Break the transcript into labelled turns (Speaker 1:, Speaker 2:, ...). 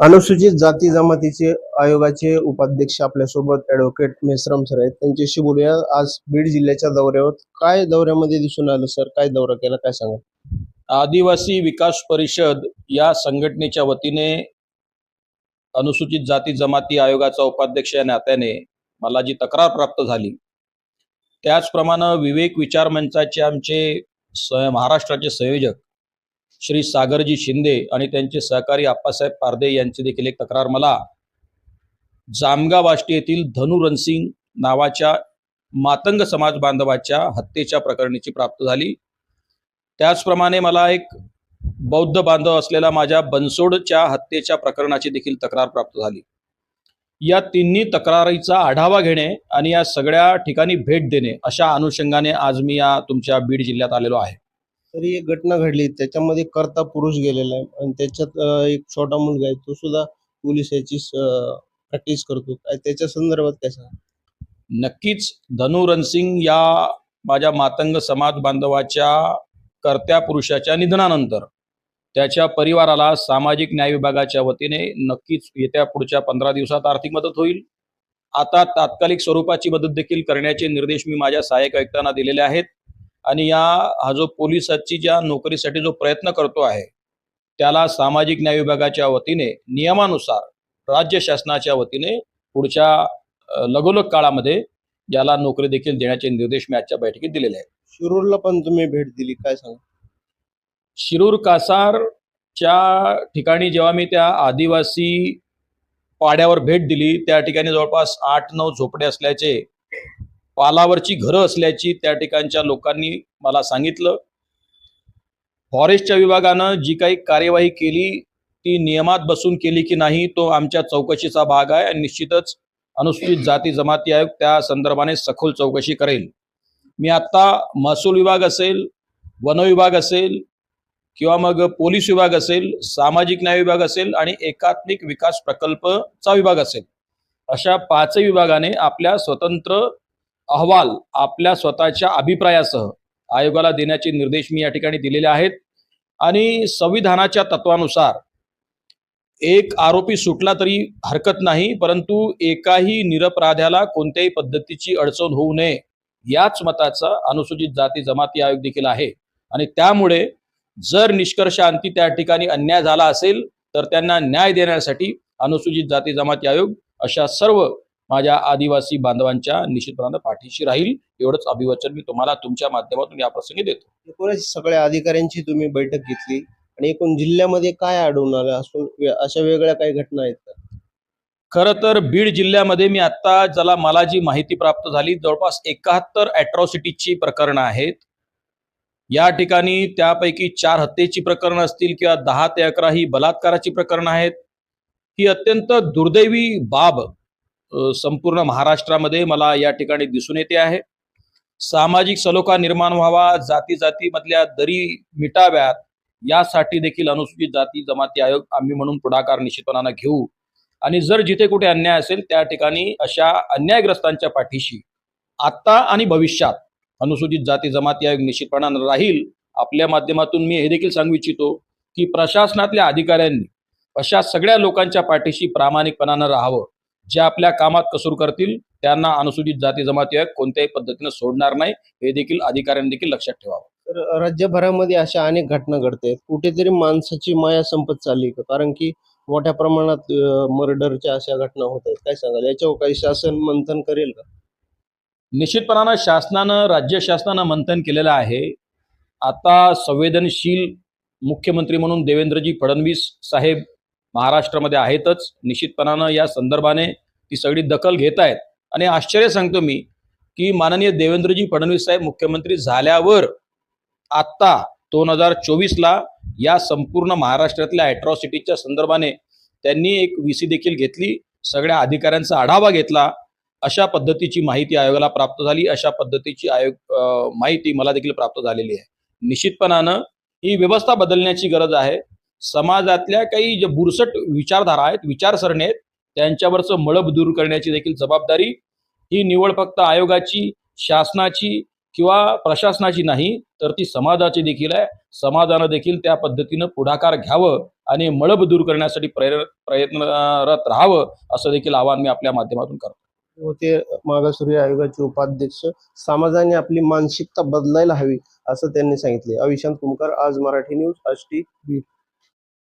Speaker 1: अनुसूचित जाती जमातीचे आयोगाचे उपाध्यक्ष आपल्यासोबत ऍडव्होकेट मेश्राम सर आहेत. त्यांच्याशी बोलूया. आज बीड जिल्ह्याच्या दौऱ्यावर काय दौऱ्यामध्ये दिसून आलं सर काय दौरा केला? काय सांगा
Speaker 2: आदिवासी विकास परिषद या संघटनेच्या वतीने अनुसूचित जाती जमाती आयोगाचा उपाध्यक्ष या नात्याने मला जी तक्रार प्राप्त झाली त्याचप्रमाणे विवेक विचार मंचाचे आमचे महाराष्ट्राचे संयोजक श्री सागरजी शिंदे आणि त्यांचे सहकारी आप्पासाहेब पारदे यांची देखील एक तक्रार मला. जामगाव आष्टी येथील धनु रणसिंग नावाच्या मातंग समाज बांधवाच्या हत्येच्या प्रकरणीची प्राप्त झाली. त्याचप्रमाणे मला एक बौद्ध बांधव असलेला माझ्या बनसोडच्या हत्येच्या प्रकरणाची देखील तक्रार प्राप्त झाली. या तिन्ही तक्रारीचा आढावा घेणे आणि या सगळ्या ठिकाणी भेट देणे अशा अनुषंगाने आज मी या तुमच्या बीड जिल्ह्यात आलेलो आहे.
Speaker 1: तरी एक घटना घडली. त्याच्यामध्ये करता पुरुष गेलेला आहे आणि त्याच्यात अं, एक छोटा मुलगा आहे. तो सुद्धा पोलीस याची प्रॅक्टिस करतो. काय त्याच्या संदर्भात काय सांगा
Speaker 2: नक्कीच. धनु रणसिंग या माझ्या मातंग समाज बांधवाच्या कर्त्या पुरुषाच्या निधनानंतर त्याच्या परिवाराला सामाजिक न्याय विभागाच्या वतीने नक्कीच येत्या पुढच्या पंधरा दिवसात आर्थिक मदत होईल. आता तात्कालिक स्वरूपाची मदत देखील करण्याचे निर्देश मी माझ्या सहाय्यक आयुक्तांना दिलेले आहेत. आणि या हा जो पोलिसाची ज्या नोकरीसाठी जो प्रयत्न करतो आहे त्याला सामाजिक न्याय विभागाच्या वतीने नियमानुसार राज्य शासनाच्या वतीने पुढच्या लगोलग काळामध्ये याला नोकरी देखील देण्याचे निर्देश मी आजच्या बैठकीत दिलेले आहेत.
Speaker 1: शिरूरला पण तुम्ही भेट दिली काय सांगा?
Speaker 2: शिरूर कासारच्या ठिकाणी जेव्हा मी त्या आदिवासी पाड्यावर भेट दिली त्या ठिकाणी जवळपास आठ नऊ झोपडे असल्याचे पालावरची घरं असल्याची त्या ठिकाणच्या लोकांनी मला सांगितलं. फॉरेस्टच्या विभागानं जी काही कार्यवाही केली ती नियमात बसून केली की नाही तो आमच्या चौकशीचा भाग आहे आणि निश्चितच अनुसूचित जाती जमाती आयोग त्या संदर्भाने सखोल चौकशी करेल. मी आत्ता महसूल विभाग असेल वन विभाग असेल किंवा मग पोलीस विभाग असेल सामाजिक न्याय विभाग असेल आणि एकात्मिक विकास प्रकल्पचा विभाग असेल. अशा पाचही विभागाने आपल्या स्वतंत्र अहवाल आपल्या स्वतःच्या अभिप्रायासह आयोगाला देण्याचे निर्देश मी या ठिकाणी दिलेले आहेत. आणि संविधानाच्या तत्वानुसार एक आरोपी सुटला तरी हरकत नाही परंतु एकाही निरपराध्याला कोणत्याही पद्धतीची अडचण होऊ नये याच मताचा अनुसूचित जाती जमाती आयोग देखील आहे. आणि त्यामुळे जर निष्कर्ष अंती त्या ठिकाणी अन्याय झाला असेल तर त्यांना न्याय देण्यासाठी अनुसूचित जाती जमाती आयोग अशा सर्व माझ्या आदिवासी बांधवांच्या निश्चितपणानं पाठीशी राहील. एवढंच अभिवचन मी तुम्हाला तुमच्या माध्यमातून या प्रसंगी देतो.
Speaker 1: एकूणच सगळ्या अधिकाऱ्यांची तुम्ही बैठक घेतली. आणि एकूण जिल्ह्यामध्ये काय आढळून आलं? असून अशा वेगळ्या काही घटना आहेत का?
Speaker 2: खरं तर बीड जिल्ह्यामध्ये मी आता ज्याला मला जी माहिती प्राप्त झाली. जवळपास एकाहत्तर अॅट्रॉसिटीची प्रकरणं आहेत. या ठिकाणी त्यापैकी चार हत्येची प्रकरणं असतील किंवा दहा ते अकरा ही बलात्काराची प्रकरणं आहेत. ही अत्यंत दुर्दैवी बाब संपूर्ण महाराष्ट्रामध्ये मला या ठिकाणी दिसून येते आहे. सामाजिक सलोखा निर्माण व्हावा जाती जातीमधल्या दरी मिटाव्यात यासाठी देखील अनुसूचित जाती जमाती आयोग आम्ही म्हणून पुढाकार निश्चितपणानं घेऊ. आणि जर जिथे कुठे अन्याय असेल त्या ठिकाणी अशा अन्यायग्रस्तांच्या पाठीशी आत्ता आणि भविष्यात अनुसूचित जाती जमाती आयोग निश्चितपणानं राहील आपल्या माध्यमातून मी हे देखील सांगू इच्छितो की प्रशासनातल्या अधिकाऱ्यांनी अशा सगळ्या लोकांच्या पाठीशी प्रामाणिकपणानं राहावं. जे आपल्या कामात कसूर करतील त्यांना अनुसूचित जाती जमाती आयोग कोणत्याही पद्धतीनं सोडणार नाही. हे देखील अधिकाऱ्यांनी देखील लक्षात ठेवावं.
Speaker 1: तर राज्यभरामध्ये अशा अनेक घटना घडतात कुठेतरी माणसाची माया संपत चालली का? कारण की मोठ्या प्रमाणात मर्डरच्या अशा घटना होत आहेत. काय सांगाल? याच्यावर काही शासन मंथन करेल का?
Speaker 2: निश्चितपणानं शासनानं राज्य शासनानं मंथन केलेलं आहे. आता संवेदनशील मुख्यमंत्री म्हणून देवेंद्रजी फडणवीस साहेब महाराष्ट्रामध्ये आहेतच. निश्चितपणानं या संदर्भाने ती सगळी दखल घेत आहेत. आणि आश्चर्य सांगतो मी की माननीय देवेंद्रजी फडणवीस साहेब मुख्यमंत्री झाल्यावर आत्ता दोन हजार चोवीसला या संपूर्ण महाराष्ट्रातल्या अॅट्रॉसिटीच्या संदर्भाने त्यांनी एक व्ही सी देखील घेतली. सगळ्या अधिकाऱ्यांचा आढावा घेतला. अशा पद्धतीची माहिती आयोगाला प्राप्त झाली. अशा पद्धतीची आयोग माहिती मला देखील प्राप्त झालेली आहे. निश्चितपणानं ही व्यवस्था बदलण्याची गरज आहे. समाजातल्या काही ज्या बुरसट विचारधारा आहेत विचारसरणी आहेत त्यांच्यावरचं मळब दूर करण्याची देखील जबाबदारी ही निवड फक्त आयोगाची शासनाची किंवा प्रशासनाची नाही तर ती समाजाची देखील आहे. समाजानं देखील त्या पद्धतीनं पुढाकार घ्यावं आणि मळब दूर करण्यासाठी प्रयत्न प्रयत्नरत राहावं असं देखील आवाहन मी आपल्या माध्यमातून करतो.
Speaker 1: होते मागासवर्गीय आयोगाचे उपाध्यक्ष. समाजाने आपली मानसिकता बदलायला हवी असं त्यांनी सांगितले अविशांत कुमकर आज मराठी न्यूज आष्टी बीड